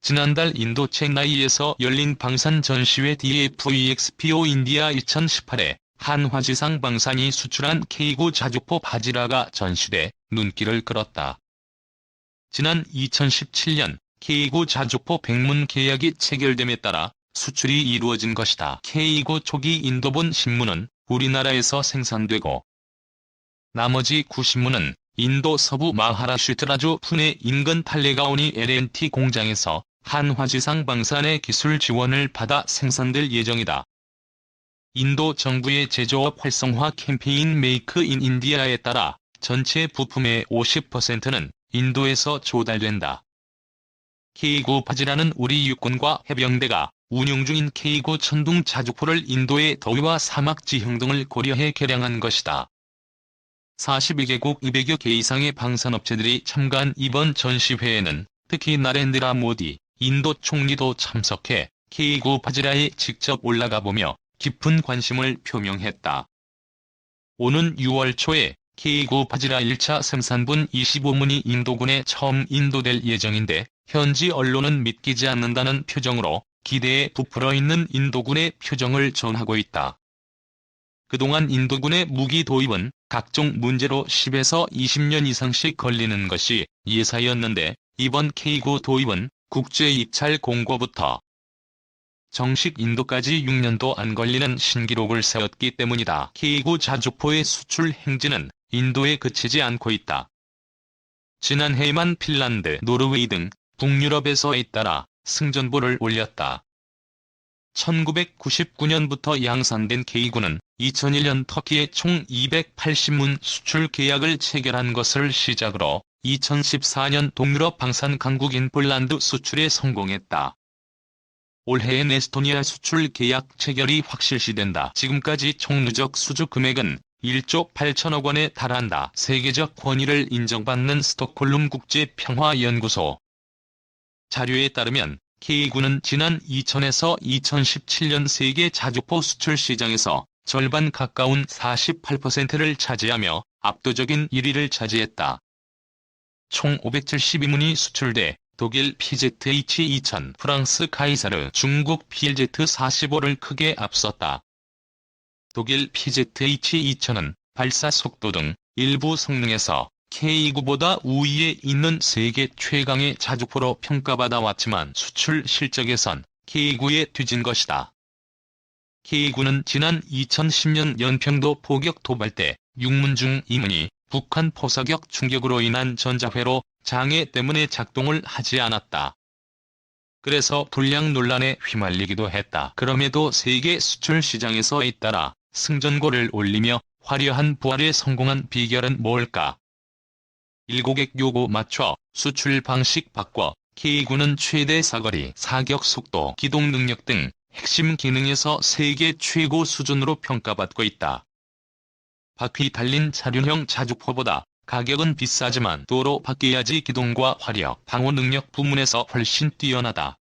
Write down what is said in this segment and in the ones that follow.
지난달 인도 체나이에서 열린 방산 전시회 DFEXPO 인디아 2018에 한화지상 방산이 수출한 K9 자주포 바지라가 전시돼 눈길을 끌었다. 지난 2017년 K9 자주포 백문 계약이 체결됨에 따라 수출이 이루어진 것이다. K9 초기 인도본 신문은 우리나라에서 생산되고 나머지 90문은 인도 서부 마하라슈트라주 푸네 인근 탈레가오니 L&T 공장에서 한화지상 방산의 기술 지원을 받아 생산될 예정이다. 인도 정부의 제조업 활성화 캠페인 메이크 인 인디아에 따라 전체 부품의 50%는 인도에서 조달된다. K9 바지라는 우리 육군과 해병대가 운용 중인 K9 천둥 자주포를 인도의 더위와 사막 지형 등을 고려해 개량한 것이다. 41개국 200여 개 이상의 방산업체들이 참가한 이번 전시회에는 특히 나렌드라 모디 인도 총리도 참석해 K9 바지라에 직접 올라가 보며 깊은 관심을 표명했다. 오는 6월 초에 K9 바지라 1차 생산분 25문이 인도군에 처음 인도될 예정인데 현지 언론은 믿기지 않는다는 표정으로 기대에 부풀어 있는 인도군의 표정을 전하고 있다. 그동안 인도군의 무기 도입은 각종 문제로 10에서 20년 이상씩 걸리는 것이 예사였는데 이번 K9 도입은 국제 입찰 공고부터 정식 인도까지 6년도 안 걸리는 신기록을 세웠기 때문이다. K9 자주포의 수출 행진은 인도에 그치지 않고 있다. 지난해에만 핀란드, 노르웨이 등 북유럽에서 잇따라 승전보를 올렸다. 1999년부터 양산된 K9는 2001년 터키에 총 280문 수출 계약을 체결한 것을 시작으로 2014년 동유럽 방산 강국인 폴란드 수출에 성공했다. 올해엔 에스토니아 수출 계약 체결이 확실시된다. 지금까지 총 누적 수주 금액은 1조 8천억 원에 달한다. 세계적 권위를 인정받는 스톡홀름 국제평화연구소 자료에 따르면 K9는 지난 2000에서 2017년 세계 자주포 수출 시장에서 절반 가까운 48%를 차지하며 압도적인 1위를 차지했다. 총 572문이 수출돼 독일 PZH-2000, 프랑스 카이사르, 중국 PLZ-45를 크게 앞섰다. 독일 PZH-2000은 발사 속도 등 일부 성능에서 K9보다 우위에 있는 세계 최강의 자주포로 평가받아 왔지만 수출 실적에선 K9에 뒤진 것이다. K9는 지난 2010년 연평도 포격 도발 때 6문 중 2문이 북한 포사격 충격으로 인한 전자회로 장애 때문에 작동을 하지 않았다. 그래서 불량 논란에 휘말리기도 했다. 그럼에도 세계 수출 시장에서 잇따라 승전고를 올리며 화려한 부활에 성공한 비결은 뭘까? 일고객 요구 맞춰 수출 방식 바꿔 K9는 최대 사거리, 사격 속도, 기동 능력 등 핵심 기능에서 세계 최고 수준으로 평가받고 있다. 바퀴 달린 차륜형 자주포보다 가격은 비싸지만 도로 바퀴야지 기동과 화력, 방호 능력 부문에서 훨씬 뛰어나다.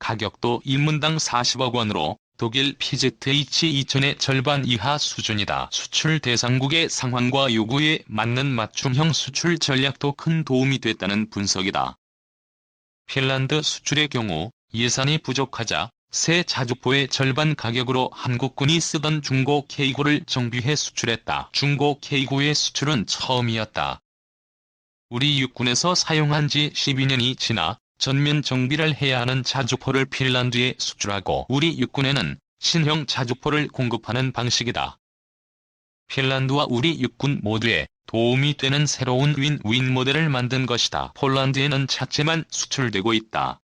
가격도 1문당 40억 원으로 독일 PZH-2000의 절반 이하 수준이다. 수출 대상국의 상황과 요구에 맞는 맞춤형 수출 전략도 큰 도움이 됐다는 분석이다. 핀란드 수출의 경우 예산이 부족하자 새 자주포의 절반 가격으로 한국군이 쓰던 중고 K9를 정비해 수출했다. 중고 K9의 수출은 처음이었다. 우리 육군에서 사용한 지 12년이 지나 전면 정비를 해야 하는 자주포를 핀란드에 수출하고 우리 육군에는 신형 자주포를 공급하는 방식이다. 핀란드와 우리 육군 모두에 도움이 되는 새로운 윈윈 모델을 만든 것이다. 폴란드에는 차체만 수출되고 있다.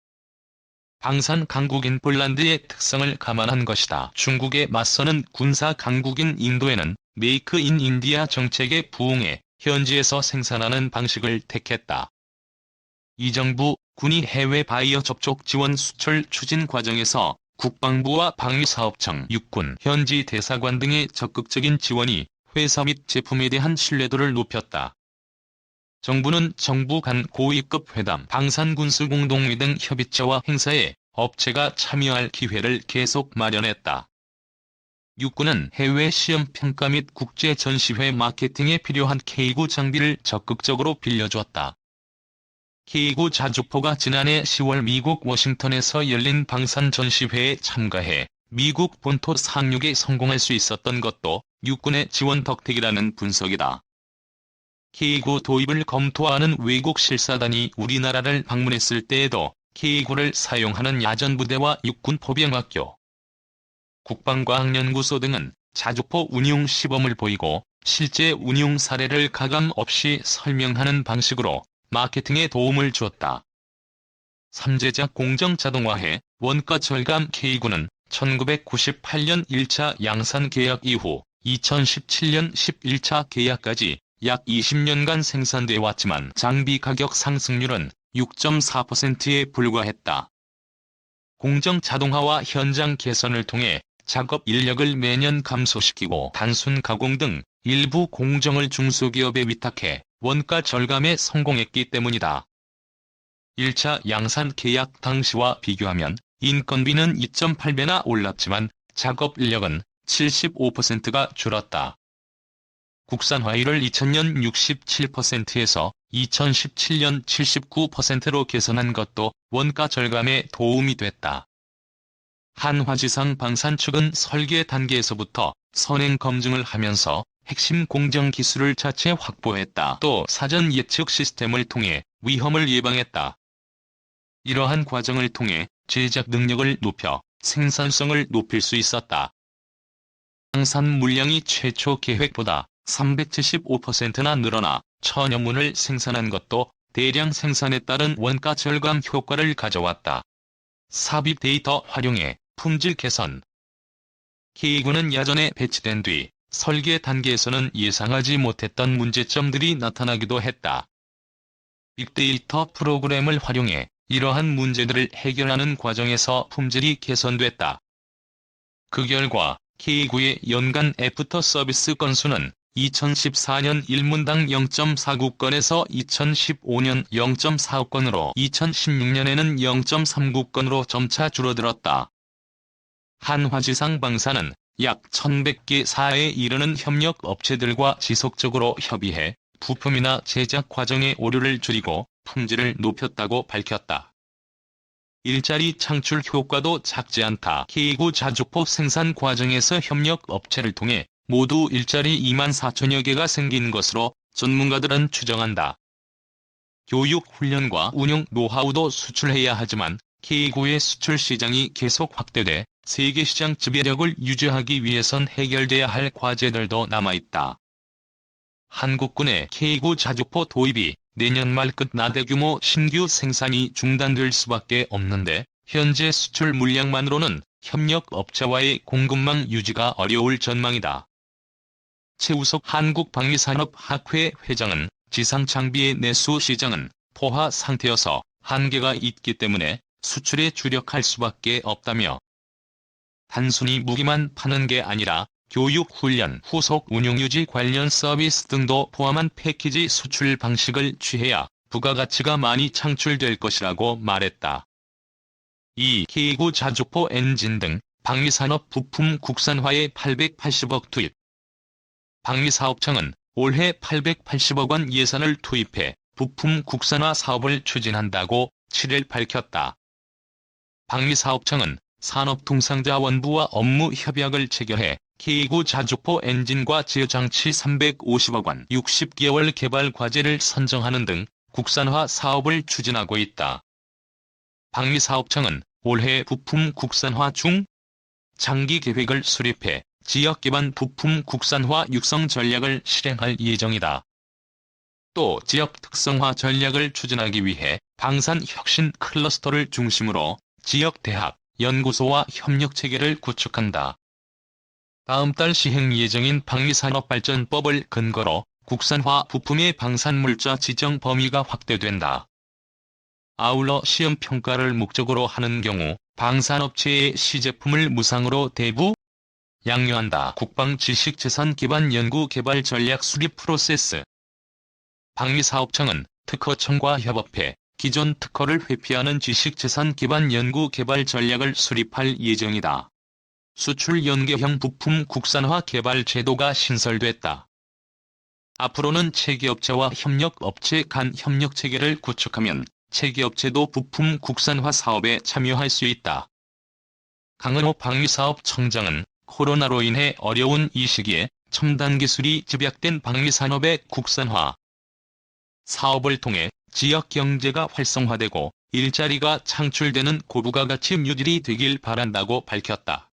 방산 강국인 폴란드의 특성을 감안한 것이다. 중국에 맞서는 군사 강국인 인도에는 메이크 인 인디아 정책에 부응해 현지에서 생산하는 방식을 택했다. 이 정부 군이 해외 바이어 접촉 지원 수출 추진 과정에서 국방부와 방위사업청, 육군, 현지 대사관 등의 적극적인 지원이 회사 및 제품에 대한 신뢰도를 높였다. 정부는 정부 간 고위급 회담, 방산군수공동회 등 협의체와 행사에 업체가 참여할 기회를 계속 마련했다. 육군은 해외 시험 평가 및 국제 전시회 마케팅에 필요한 K9 장비를 적극적으로 빌려주었다. K구 자주포가 지난해 10월 미국 워싱턴에서 열린 방산 전시회에 참가해 미국 본토 상륙에 성공할 수 있었던 것도 육군의 지원 덕택이라는 분석이다. K구 도입을 검토하는 외국 실사단이 우리나라를 방문했을 때에도 K구를 사용하는 야전부대와 육군 포병학교, 국방과학연구소 등은 자주포 운용 시범을 보이고 실제 운용 사례를 가감 없이 설명하는 방식으로 마케팅에 도움을 주었다. 삼제작 공정 자동화해 원가 절감 K구는 1998년 1차 양산 계약 이후 2017년 11차 계약까지 약 20년간 생산돼 왔지만 장비 가격 상승률은 6.4%에 불과했다. 공정 자동화와 현장 개선을 통해 작업 인력을 매년 감소시키고 단순 가공 등 일부 공정을 중소기업에 위탁해 원가 절감에 성공했기 때문이다. 1차 양산 계약 당시와 비교하면 인건비는 2.8배나 올랐지만 작업 인력은 75%가 줄었다. 국산화율을 2000년 67%에서 2017년 79%로 개선한 것도 원가 절감에 도움이 됐다. 한화지상 방산 측은 설계 단계에서부터 선행 검증을 하면서 핵심 공정 기술을 자체 확보했다. 또 사전 예측 시스템을 통해 위험을 예방했다. 이러한 과정을 통해 제작 능력을 높여 생산성을 높일 수 있었다. 생산 물량이 최초 계획보다 375%나 늘어나 천여 문을 생산한 것도 대량 생산에 따른 원가 절감 효과를 가져왔다. 삽입 데이터 활용해 품질 개선 K구는 야전에 배치된 뒤 설계 단계에서는 예상하지 못했던 문제점들이 나타나기도 했다. 빅데이터 프로그램을 활용해 이러한 문제들을 해결하는 과정에서 품질이 개선됐다. 그 결과 K구의 연간 애프터 서비스 건수는 2014년 1문당 0.49건에서 2015년 0.45건으로 2016년에는 0.39건으로 점차 줄어들었다. 한화지상 방사는 약 1100개 사에 이르는 협력 업체들과 지속적으로 협의해 부품이나 제작 과정의 오류를 줄이고 품질을 높였다고 밝혔다. 일자리 창출 효과도 작지 않다. K구 자주포 생산 과정에서 협력 업체를 통해 모두 일자리 2만 4천여 개가 생긴 것으로 전문가들은 추정한다. 교육 훈련과 운영 노하우도 수출해야 하지만 K구의 수출 시장이 계속 확대돼 세계 시장 지배력을 유지하기 위해선 해결돼야 할 과제들도 남아있다. 한국군의 K구 자주포 도입이 내년 말 끝 나 대규모 신규 생산이 중단될 수밖에 없는데 현재 수출 물량만으로는 협력 업체와의 공급망 유지가 어려울 전망이다. 최우석 한국방위산업학회 회장은 지상장비의 내수 시장은 포화 상태여서 한계가 있기 때문에 수출에 주력할 수밖에 없다며 단순히 무기만 파는 게 아니라 교육 훈련, 후속 운용 유지 관련 서비스 등도 포함한 패키지 수출 방식을 취해야 부가가치가 많이 창출될 것이라고 말했다. 이 K구 자주포 엔진 등 방위산업 부품 국산화에 880억 투입 방위사업청은 올해 880억 원 예산을 투입해 부품 국산화 사업을 추진한다고 7일 밝혔다. 방위사업청은 산업통상자원부와 업무 협약을 체결해 K구 자주포 엔진과 제어장치 350억 원 60개월 개발 과제를 선정하는 등 국산화 사업을 추진하고 있다. 방위사업청은 올해 부품 국산화 중 장기 계획을 수립해 지역 기반 부품 국산화 육성 전략을 실행할 예정이다. 또 지역 특성화 전략을 추진하기 위해 방산 혁신 클러스터를 중심으로 지역 대학, 연구소와 협력 체계를 구축한다. 다음 달 시행 예정인 방위산업발전법을 근거로 국산화 부품의 방산물자 지정 범위가 확대된다. 아울러 시험 평가를 목적으로 하는 경우 방산업체의 시제품을 무상으로 대부 양료한다. 국방지식재산 기반 연구 개발 전략 수립 프로세스 방위사업청은 특허청과 협업해 기존 특허를 회피하는 지식재산 기반 연구 개발 전략을 수립할 예정이다. 수출 연계형 부품 국산화 개발 제도가 신설됐다. 앞으로는 체계업체와 협력업체 간 협력체계를 구축하면 체계업체도 부품 국산화 사업에 참여할 수 있다. 강은호 방위사업청장은 코로나로 인해 어려운 이 시기에 첨단 기술이 집약된 방위산업의 국산화 사업을 통해 지역 경제가 활성화되고 일자리가 창출되는 고부가가치 뉴딜이 되길 바란다고 밝혔다.